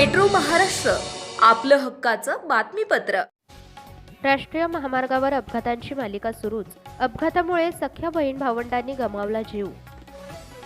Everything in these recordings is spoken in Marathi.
मेट्रो महाराष्ट्र आपलं हक्काचं बातमीपत्र. राष्ट्रीय महामार्गावर अपघातांची मालिका सुरूच. अपघातामुळे सख्या बहीण भावंडांनी गमावला जीव.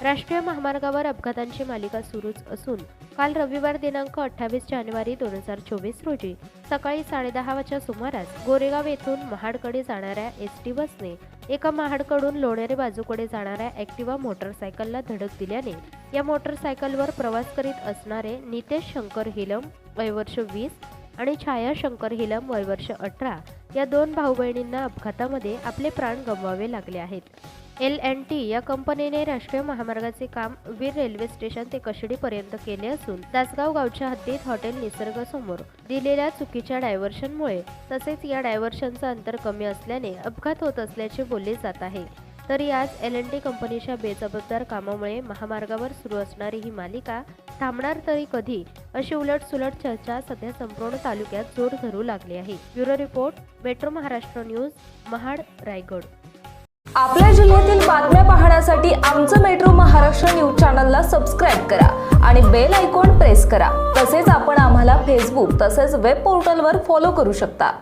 राष्ट्रीय महामार्गावर अपघातांची मालिका सुरूच असून काल रविवार दिनांक अठ्ठावीस जानेवारी दोन हजार चोवीस रोजी सकाळी साडेदहा वाजच्या सुमारास गोरेगाव येथून महाडकडे जाणाऱ्या एस टी बसने एका महाडकडून लोणेरे बाजूकडे जाणाऱ्या ॲक्टिवा मोटरसायकलला धडक दिल्याने या मोटरसायकलवर प्रवास करीत असणारे नितेश शंकर हिलम वयवर्ष वीस आणि छाया शंकर हिलम वयवर्ष अठरा या दोन भाऊ बहिणींना अपघातामध्ये आपले प्राण गमवावे लागले आहेत. एल अँड टी या कंपनीने राष्ट्रीय महामार्गाचे काम वीर रेल्वे स्टेशन ते कशडीपर्यंत केले असून दासगाव गावच्या हद्दीत हॉटेल निसर्गासमोर दिलेल्या चुकीच्या डायव्हर्शनमुळे तसेच या डायव्हर्शनचं अंतर कमी असल्याने अपघात होत असल्याचे बोलले जात आहे. तरी आज एल एन टी कंपनीच्या बेजबाबदार कामामुळे महामार्गावर सुरू असणारी ही मालिका थांबणार तरी कधी? अशी उलटसुलट चर्चा सध्या संपूर्ण तालुक्यात जोर धरू लागली आहे. Bureau report metro Maharashtra news Mahad Raigad. आपल्या जिल्ह्यातील बातम्या पाहण्यासाठी आमचं मेट्रो महाराष्ट्र न्यूज चॅनलला सबस्क्राईब करा आणि बेल आयकॉन प्रेस करा. तसेच आपण आम्हाला फेसबुक तसेच वेब पोर्टलवर फॉलो करू शकता.